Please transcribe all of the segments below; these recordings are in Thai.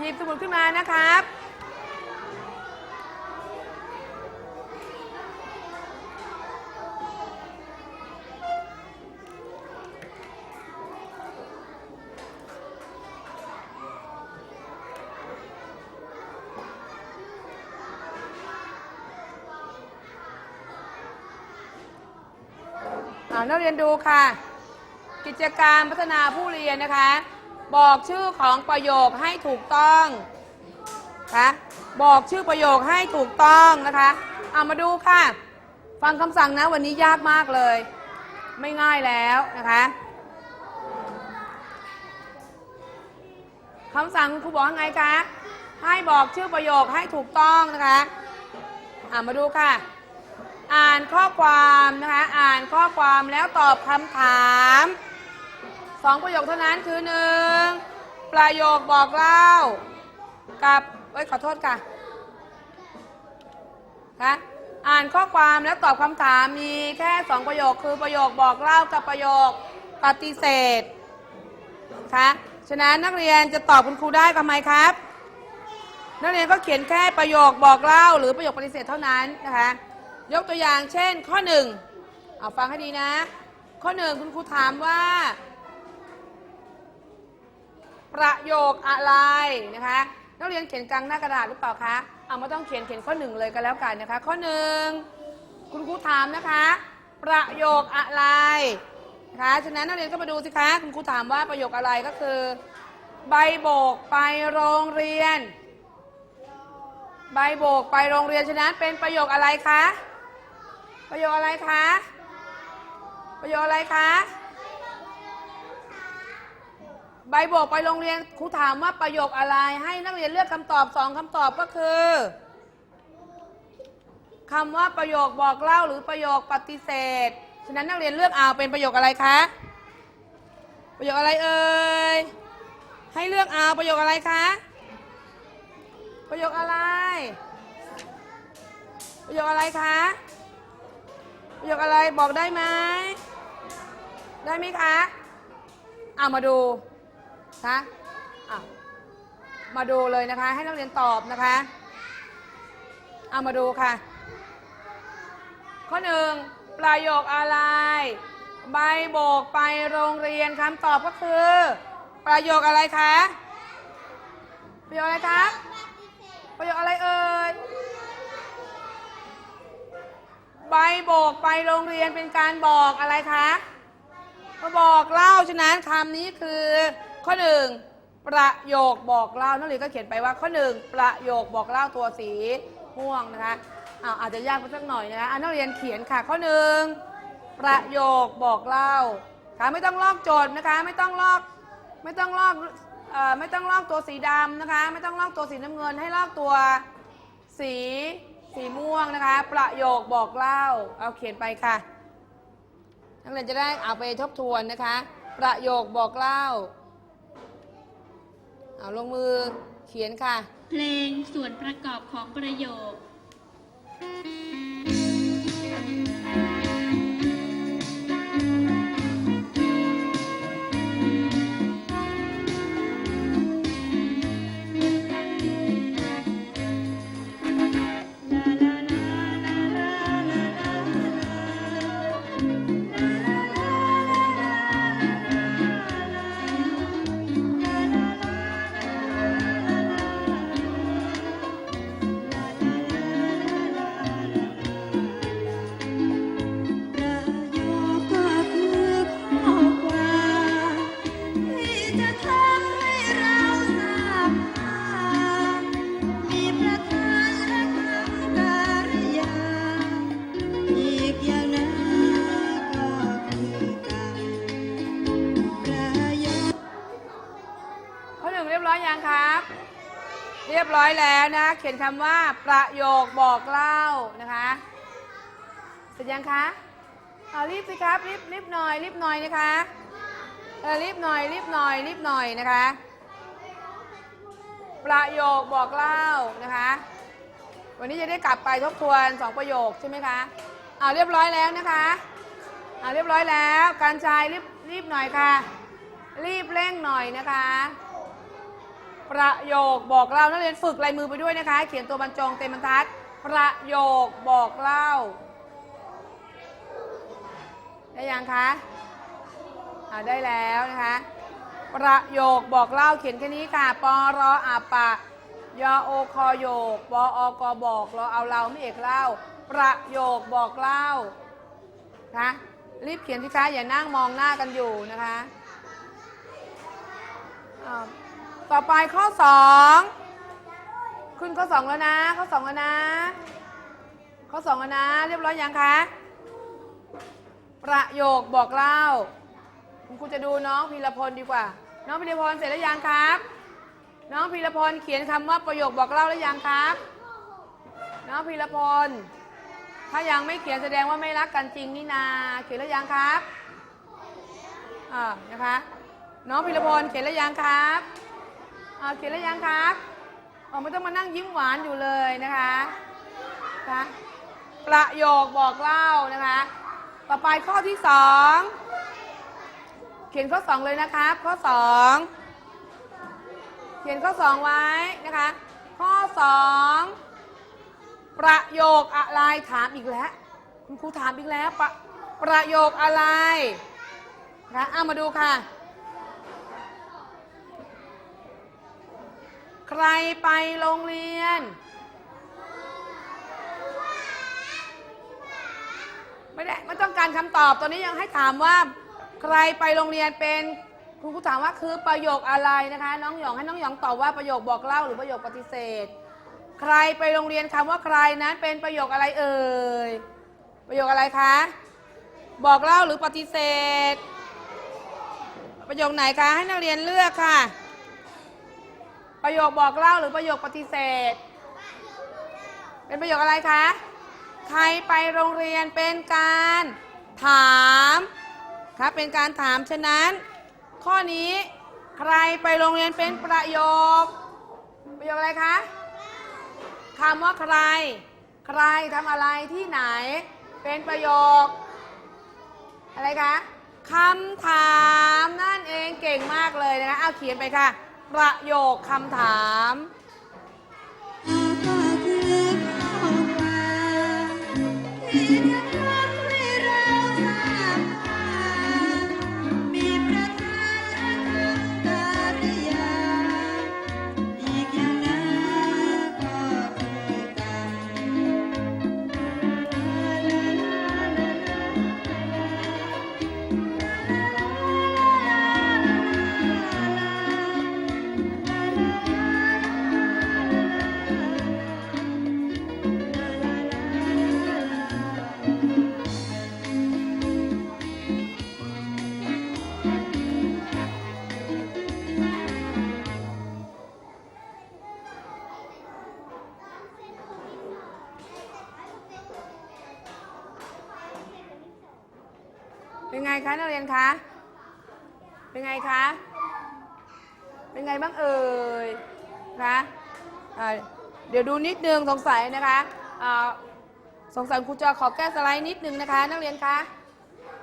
หยิบสมุดขึ้นมานะครับ เอานักเรียนดูค่ะ กิจกรรมพัฒนาผู้เรียนนะคะ บอกชื่อของประโยคให้ถูกต้องคะบอกชื่อประโยคให้ถูกต้องนะคะเอามาดูค่ะ ฟังคำสั่งนะวันนี้ยากมากเลย ไม่ง่ายแล้วนะคะคำสั่งครูบอกว่าไงคะให้บอกชื่อประโยคให้ถูกต้องนะคะอ่ามาดูค่ะ อ่านข้อความนะคะ อ่านข้อความแล้วตอบคำถาม สองประโยคเท่านั้นคือหนึ่งประโยคบอกเล่า กับเอ้ยขอโทษค่ะคะอ่านข้อความแล้วตอบคำถามมีแค่สองประโยคคือประโยคบอกเล่ากับประโยคปฏิเสธคะฉะนั้นนักเรียนจะตอบคุณครูได้ทำไมครับ นักเรียนก็เขียนแค่ประโยคบอกเล่า หรือประโยคปฏิเสธเท่านั้นนะคะยกตัวอย่างเช่นข้อหนึ่งเอาฟังให้ดีนะ ข้อหนึ่งคุณครูถามว่า ประโยคอะไรนะคะนักเรียนเขียนกลางหน้ากระดาษหรือเปล่าคะเอาไม่ต้องเขียนเขียนข้อหนึ่งเลยก็แล้วกันนะคะ ข้อหนึ่งคุณครูถามนะคะ ประโยคอะไรนะคะฉะนั้นนักเรียนก็มาดูสิคะคุณครูถามว่าประโยคอะไรก็คือ ใบโบกไปโรงเรียน ใบโบกไปโรงเรียนฉะนั้นเป็นประโยคอะไรคะประโยคอะไรคะประโยคอะไรคะ ใบโบกไปโรงเรียนครูถามว่าประโยคอะไร ให้นักเรียนเลือกคำตอบสองคำตอบก็คือคำว่าประโยคบอกเล่าหรือประโยคปฏิเสธ ฉะนั้นนักเรียนเลือกเอาเป็นประโยคอะไรคะ ประโยคอะไรเอ่ย ให้เลือกเอาประโยคอะไรคะ ประโยคอะไร ประโยคอะไรคะ ประโยคอะไรบอกได้ไหม ได้ไหมคะ เอามาดู คะะมาดูเลยนะคะ ให้นักเรียนตอบนะคะ เอามาดูค่ะ ข้อหนึ่งประโยคอะไร ใบโบกไปโรงเรียนคำตอบก็คือ ประโยคอะไรคะประโยคอะไรคะประโยคอะไรเอ่ยใบโบกไปโรงเรียนเป็นการบอกอะไรคะ มาบอกเล่าฉะนั้นคำนี้คือ ข้อหนึ่งประโยคบอกเล่านักเรียนก็เขียนไปว่าข้อหนึ่งประโยคบอกเล่าตัวสีม่วงนะคะอ้าวอาจจะยากไปสักหน่อยนะคะอะนักเรียนเขียนค่ะ ข้อหนึ่งประโยคบอกเล่าค่ะไม่ต้องลอกโจทย์นะคะ ไม่ต้องลอกไม่ต้องลอกเอ่อไม่ต้องลอกตัวสีดำนะคะ ไม่ต้องลอกตัวสีน้ำเงินให้ลอกตัวสีสีม่วงนะคะ ประโยคบอกเล่าเอาเขียนไปค่ะ นักเรียนจะได้เอาไปทบทวนนะคะ ประโยคบอกเล่า เอาลงมือเขียนค่ะ เพลงส่วนประกอบของประโยค รียบร้อยแล้วนะ เขียนคำว่าประโยคบอกเล่านะคะเสร็จยังคะเอารีบสิครับรีบรีบหน่อยรีบหน่อยนะคะเออรีบหน่อยรีบหน่อยรีบหน่อยนะคะ ประโยคบอกเล่านะคะ วันนี้จะได้กลับไปทบทวนสองประโยคใช่ไหมคะเอาเรียบร้อยแล้วนะคะเอาเรียบร้อยแล้ว การชายรีบรีบหน่อยค่ะ รีบเร่งหน่อยนะคะ ประโยคบอกเล่านักเรียนฝึกลายมือไปด้วยนะคะ เขียนตัวบรรจงเต็มบรรทัด ประโยคบอกเล่า ได้ยังคะอ่าได้แล้วนะคะ ประโยคบอกเล่าเขียนแค่นี้ค่ะปอรออาปะยอโอคอโยกปออกบอกรอเอาเราไม่เอกเล่า ประโยคบอกเล่านะรีบเขียนสิคะอย่านั่งมองหน้ากันอยู่นะคะอ่า ต่อไปข้อสองขึ้นข้อสองแล้วนะ ข้อสองแล้วนะ ข้อสองแล้วนะ เรียบร้อยยังคะ ประโยคบอกเล่าคุณครูจะดูน้องพีรพลดีกว่า น้องพีรพลเสร็จแล้วยังครับ น้องพีรพลเขียนคำว่าประโยคบอกเล่าแล้วยังครับ น้องพีรพล ถ้ายังไม่เขียนแสดงว่าไม่รักกันจริงนี่นา เขียนแล้วยังครับอ่านะคะ น้องพีรพลเขียนแล้วยังครับ อ่าเขียนแล้วยังครับอ๋อไม่ต้องมานั่งยิ้มหวานอยู่เลยนะคะคะประโยคบอกเล่านะคะ ต่อไปข้อที่สองเขียนข้อสองเลยนะครับ ข้อสองเขียนข้อสองไว้นะคะ ข้อสองประโยคอะไรถามอีกแล้วคุณครูถามอีกแล้วประประโยคอะไรนะคะเอามาดูค่ะ ใครไปโรงเรียน ไม่ได้ไม่ต้องการคำตอบตอนนี้ยังให้ถามว่า ใครไปโรงเรียนเป็นคุณครูถามว่าคือประโยคอะไรนะคะ น้องหยองให้น้องหยองตอบว่าประโยคบอกเล่าหรือประโยคปฏิเสธ ใครไปโรงเรียนคำว่าใครนั้นเป็นประโยคอะไรเอ่ยประโยคอะไรคะบอกเล่าหรือปฏิเสธ ประโยคไหนคะให้นักเรียนเลือกค่ะ ประโยคบอกเล่าหรือประโยคปฏิเสธ เป็นประโยคอะไรคะ ใครไปโรงเรียนเป็นการถามครับเป็นการถามฉะนั้น ข้อนี้ใครไปโรงเรียนเป็นประโยค ประโยคอะไรคะคำว่าใคร ใครทำอะไรที่ไหน เป็นประโยค อะไรคะคำถามนั่นเองเก่งมากเลยนะคะเอาเขียนไปค่ะ ประโยคคำถาม เป็นไงคะนักเรียนคะ เป็นไงคะ เป็นไงบ้างเอ่ยคะเดี๋ยวดูนิดนึงสงสัยนะคะสงสัยครูจะขอแก้สไลด์นิดนึงนะคะ นักเรียนคะ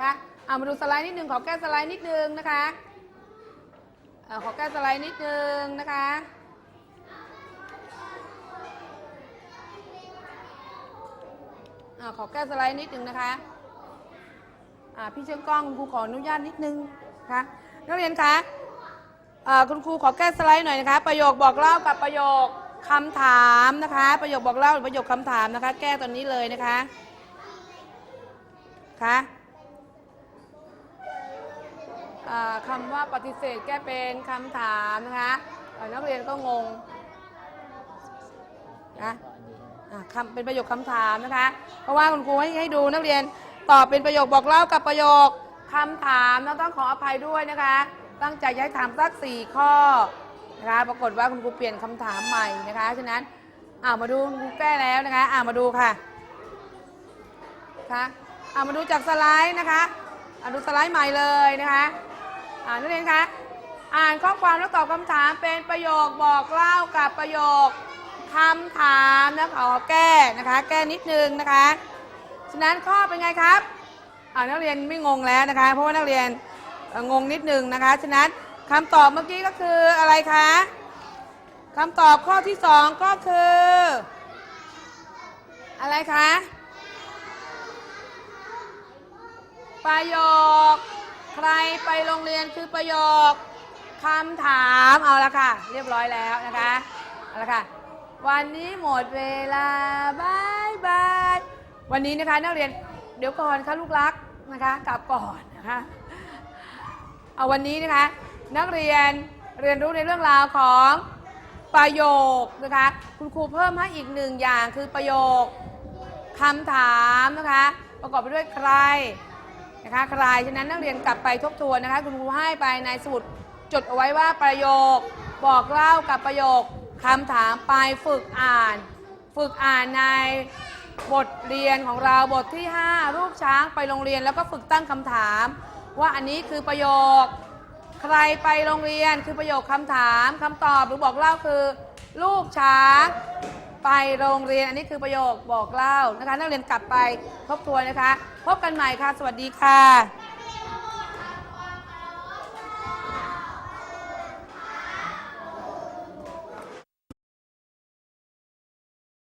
คะเอามาดูสไลด์นิดนึงขอแก้สไลด์นิดนึงนะคะอาขอแก้สไลด์นิดนึงนะคะอขอแก้สไลด์นิดนึงนะคะ พี่เชิงกล้องครูขออนุญาตนิดนึงนะคะนักเรียนคะคุณครูขอแก้สไลด์หน่อยนะคะ ประโยคบอกเล่ากับประโยคคำถามนะคะ ประโยคบอกเล่าหรือประโยคคำถามนะคะ แก้ตัวนี้เลยนะคะค่ะอ่าคำว่าปฏิเสธแก้เป็นคำถามนะคะนักเรียนก็งงนะคำเป็นประโยคคำถามนะคะ เพราะว่าคุณครูให้ให้ดูนักเรียน ตอบเป็นประโยคบอกเล่ากับประโยคคำถามต้องต้องขออภัยด้วยนะคะ ตั้งใจจะให้ถามสักสี่ข้อนะคะปรากฏว่าคุณครูเปลี่ยนคำถามใหม่นะคะฉะนั้นอ่ามาดูคุณครูแก้แล้วนะคะอ่ามาดูค่ะค่ะอ่ามาดูจากสไลด์นะคะอ่าดูสไลด์ใหม่เลยนะคะอ่านักเรียนคะอ่านข้อความแล้วตอบคำถามเป็นประโยคบอกเล่ากับประโยคคำถามนะขอแก้นะคะ แก้นิดนึงนะคะ ฉะนั้นข้อเป็นไงครับอ่านักเรียนไม่งงแล้วนะคะ เพราะว่านักเรียนงงนิดนึงนะคะ ฉะนั้นคำตอบเมื่อกี้ก็คืออะไรคะคำตอบข้อที่สองก็คือ อะไรคะประโยค ใครไปโรงเรียนคือประโยคคำถามเอาละค่ะ เรียบร้อยแล้วนะคะเอาละค่ะ วันนี้หมดเวลาบายบาย วันนี้นะคะนักเรียนเดี๋ยวก่อนค่ะลูกรักนะคะกลับก่อนนะคะเอาวันนี้นะคะนักเรียนเรียนรู้ในเรื่องราวของประโยคนะคะคุณครูเพิ่มให้อีกหนึ่งอย่างคือประโยคคำถามนะคะประกอบไปด้วยใครนะคะใครฉะนั้นนักเรียนกลับไปทบทวนนะคะคุณครูให้ไปในสมุดจดเอาไว้ว่าประโยคบอกเล่ากับประโยคคำถามไปฝึกอ่าน ฝึกอ่านใน บทเรียนของเราบทที่ 5 รูปช้างไปโรงเรียนแล้วก็ฝึกตั้งคำถาม ว่าอันนี้คือประโยค ใครไปโรงเรียนคือประโยคคำถามคำตอบหรือบอกเล่าคือ ลูกช้างไปโรงเรียนอันนี้คือประโยคบอกเล่านะคะ นักเรียนกลับไปทบทวนนะคะ พบกันใหม่ค่ะ สวัสดีค่ะ